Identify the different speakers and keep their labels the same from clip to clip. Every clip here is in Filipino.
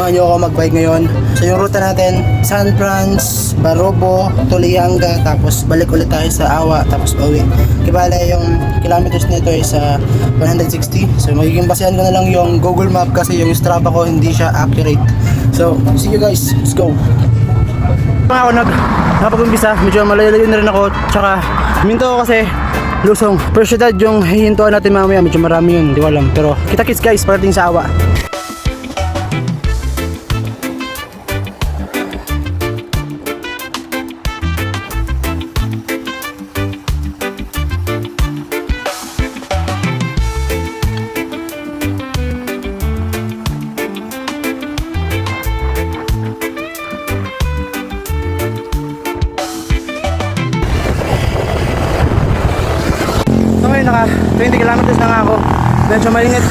Speaker 1: samahan niyo ako mag-bike ngayon. So yung ruta natin, San Franz, Barobo, Tulianga, tapos balik ulit tayo sa Awa, tapos pauwi. Kibala yung kilometers nito is uh, 160. So magiging basehan ko na lang yung Google Map kasi yung Strava ko hindi siya accurate. So, see you guys. Let's go. Pa ako nag nakapag-umpisa, medyo malayo-layo na rin ako. Tsaka, minto ako kasi Lusong. Pero syudad yung hihintuan natin mamaya, medyo marami yun, di ko alam. Pero kita-kits guys, parating sa awa. Medyo mainit.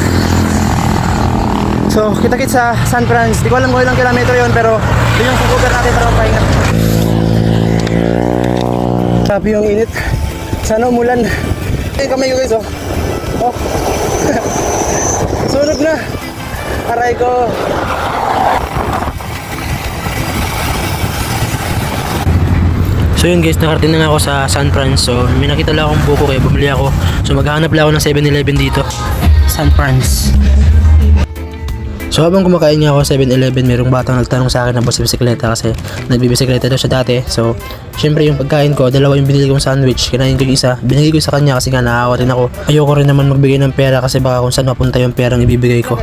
Speaker 1: So kita-kits sa San Franz. Di ko alam kung ilang kilometro yun pero yun yung susugar natin para mapahinga. Sabi yung init. Sana umulan. Ay kamay ko guys oh. Oh. Sunog na. Aray ko.
Speaker 2: So yun guys, nakarating na nga ako sa San Fran. So may nakita lang akong buko kaya bumili ako. So maghahanap lang ako ng 7-Eleven dito.
Speaker 1: San Franz.
Speaker 2: So habang kumakain nga ako sa 7-Eleven, merong batang nagtanong sa akin na boss bisikleta kasi nagbibisikleta daw siya dati. So syempre yung pagkain ko, dalawa yung binili kong sandwich. Kinain ko yung isa, binigay ko sa kanya kasi nga naawa rin ako. Ayoko rin naman magbigay ng pera kasi baka kung saan mapunta yung perang ibibigay ko.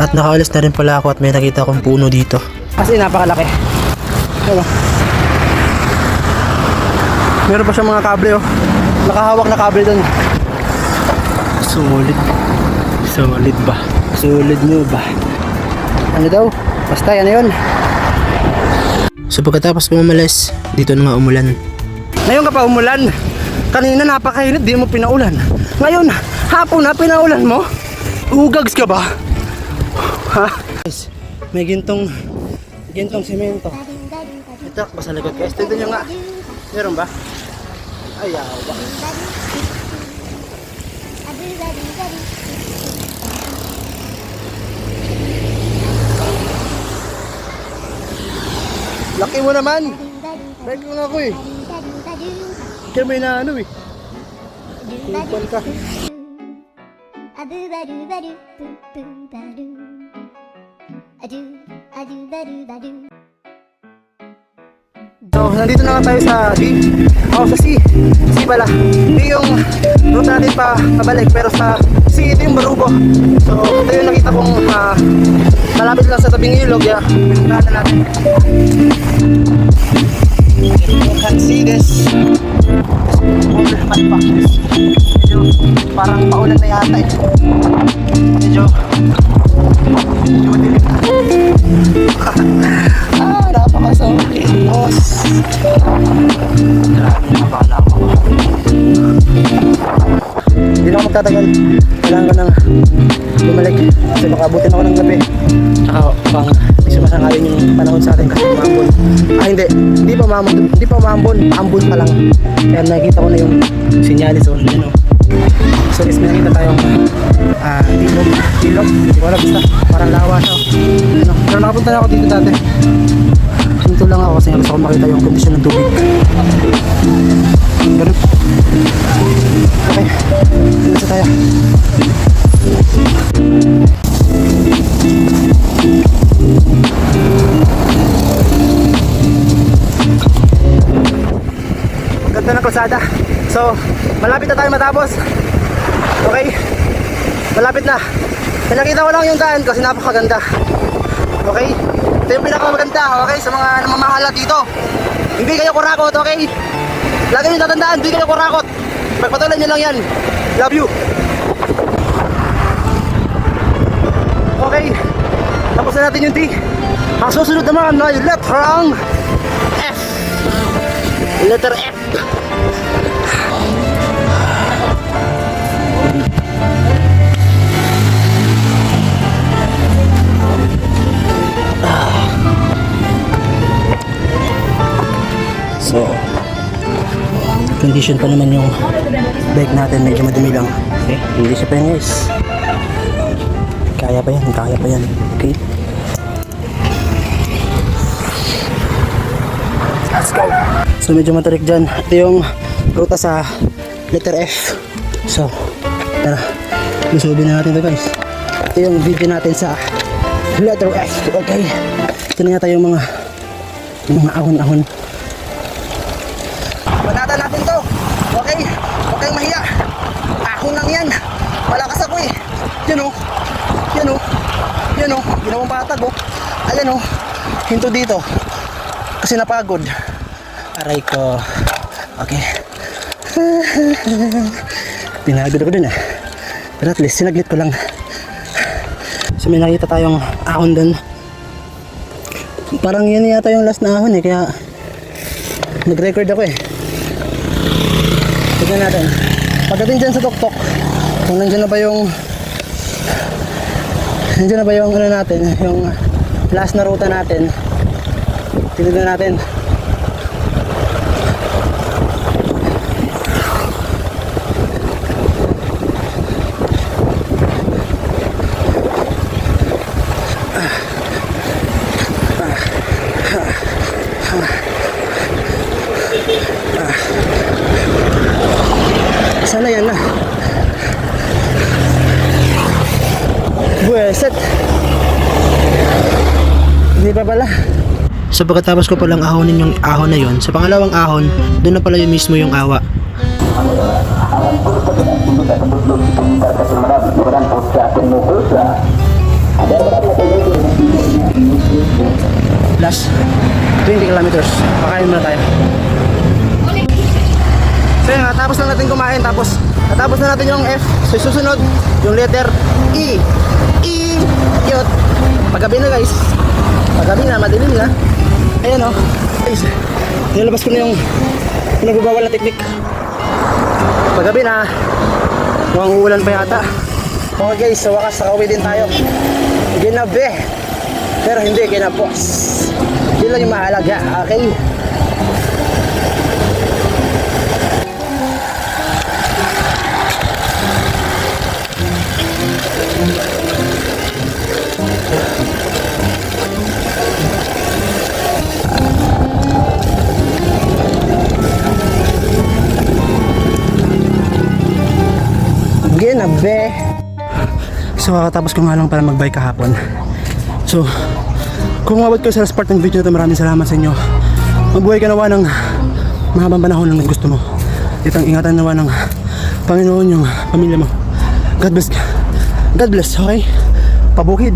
Speaker 2: At nakaalis na rin pala ako at may nakita akong puno dito.
Speaker 1: Kasi napakalaki. Diba? Meron pa siyang mga kable oh. Nakahawak na kable doon.
Speaker 2: Solid. Solid ba?
Speaker 1: Sulit nyo ba? Ano daw? Basta yan na yun.
Speaker 2: So pagkatapos pumalas, dito na nga umulan.
Speaker 1: Ngayon ka pa umulan. Kanina napakainit, di mo pinaulan. Ngayon, hapon na pinaulan mo. Ugags ka ba? Ha? Guys, may gintong gintong semento. Ito, basta likod guys. Tignan nyo nga. Meron ba? Ay, awa. Laki mo naman. Mo nga ako eh. Kaya may na ano eh. Kupal ka. So, nandito na tayo sa D. Oh, sa C. C pala. D yung route natin pa pabalik. Pero sa C, ito yung Barugo. So, ito yung nakita kong ah, malapit lang sa tabing ilog. Yeah, pinuntahan na natin. You can see this. Medyo parang paulan na yata eh. Medyo medyo madilim na. Magtatagal. Kailangan ko nang bumalik. Kasi baka abutin ako ng gabi. Tsaka pang hindi sumasangayon yung panahon sa atin kasi umambon. Ah hindi. Hindi pa umambon. Hindi pa umambon. Ambon pa lang. Kaya nakikita ko na yung sinyalis. Yun oh. So guys, may nakita tayong ah, ilog. Ilog. Hindi ko alam basta. Parang lawa siya. Ano. Pero nakapunta na ako dito dati. Dito lang ako kasi gusto ko makita yung kondisyon ng tubig. Pero, okay. Dito tayo. Ganda ng kalsada. So, malapit na tayo matapos. Okay? Malapit na. Pinakita ko lang yung daan kasi napakaganda. Okay? Ito yung pinakamaganda, okay? Sa mga namamahala dito. Hindi kayo kurakot, okay? Lagi nyo tatandaan, hindi kayo kurakot. Pagpatuloy nyo lang yan. Love you. Okay. Tapos na natin yung D. Ang susunod naman ay letter ang F. Letter F. So, condition pa naman yung bike natin. Medyo madumi lang. Okay. Hindi siya pa. Kaya pa yan. Kaya pa yan. Okay. Let's go. So medyo matarik dyan. Ito yung ruta sa letter F. So, tara. Lusubin natin ito guys. Ito yung video natin sa letter F. Okay. Ito na yata yung mga mga ahon-ahon. Kayong mahiya. Ahon lang yan. Malakas ako eh. Yan o. Yan o. Yan o. Ginawang patag o. Ayan o. Hinto dito. Kasi napagod. Aray ko. Okay. Pinagod ako dun ah. Pero at least sinaglit ko lang. So may nakita tayong ahon dun. Parang yun yata yung last na ahon eh. Kaya nag-record ako eh. Tignan natin. Pagdating dyan sa tuktok, kung nandiyan na ba yung nandiyan na ba yung ano natin, yung last na ruta natin. Tignan natin. Sana yan na. Bueset. Hindi pa pala.
Speaker 2: So pagkatapos ko palang ahonin yung ahon na yon, sa pangalawang ahon, doon na pala yung mismo yung awa.
Speaker 1: Last 20 kilometers. Pakain muna tayo. So yun, natapos na natin kumain tapos natapos na natin yung F. So susunod yung letter E. E. Yun. Paggabi na guys. Paggabi na, madilim na. Ayan o. Guys, nilabas ko na yung pinagbabawal na teknik. Paggabi na. Mukhang uulan pa yata. Okay guys, sa wakas nakauwi din tayo. Ginabi. Pero hindi ginapos. Yun lang yung mahalaga, okay? Ginabi. So, kakatapos ko nga lang para mag-bike kahapon. So, kung umabot ko sa last part ng video na ito, maraming salamat sa inyo. Mabuhay ka nawa ng mahabang panahon ng gusto mo. Itang ingatan nawa ng Panginoon yung pamilya mo. God bless. God bless, okay? Pabukid.